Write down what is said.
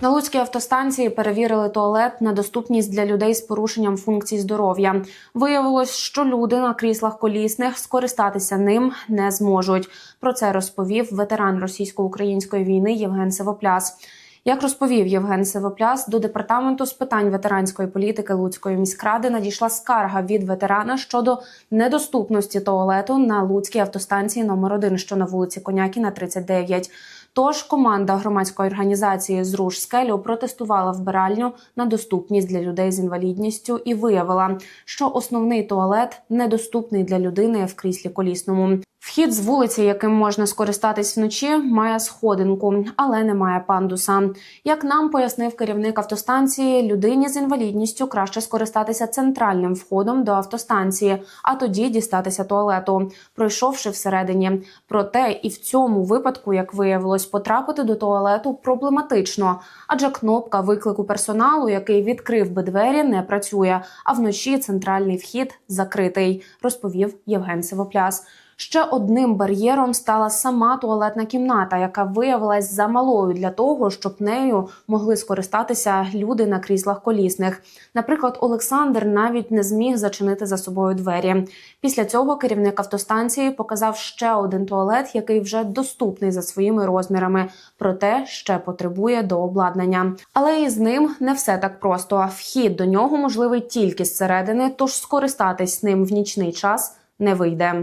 На Луцькій автостанції перевірили туалет на доступність для людей з порушенням функцій здоров'я. Виявилось, що люди на кріслах колісних скористатися ним не зможуть. Про це розповів ветеран російсько-української війни Євген Севопляс. Як розповів Євген Севопляс, до департаменту з питань ветеранської політики Луцької міськради надійшла скарга від ветерана щодо недоступності туалету на Луцькій автостанції номер 1 що на вулиці Конякіна, 39. Тож команда громадської організації Зруш скелю протестувала вбиральню на доступність для людей з інвалідністю і виявила, що основний туалет недоступний для людини в кріслі колісному. Вхід з вулиці, яким можна скористатись вночі, має сходинку, але не має пандуса. Як нам пояснив керівник автостанції, людині з інвалідністю краще скористатися центральним входом до автостанції, а тоді дістатися туалету, пройшовши всередині. Проте і в цьому випадку, як виявилось, потрапити до туалету проблематично, адже кнопка виклику персоналу, який відкрив би двері, не працює. А вночі центральний вхід закритий, розповів Євген Сивопляс. Ще одним бар'єром стала сама туалетна кімната, яка виявилась замалою для того, щоб нею могли скористатися люди на кріслах колісних. Наприклад, Олександр навіть не зміг зачинити за собою двері. Після цього керівник автостанції показав ще один туалет, який вже доступний за своїми розмірами, проте ще потребує до обладнання. Але і з ним не все так просто. Вхід до нього можливий тільки зсередини, тож скористатись ним в нічний час не вийде.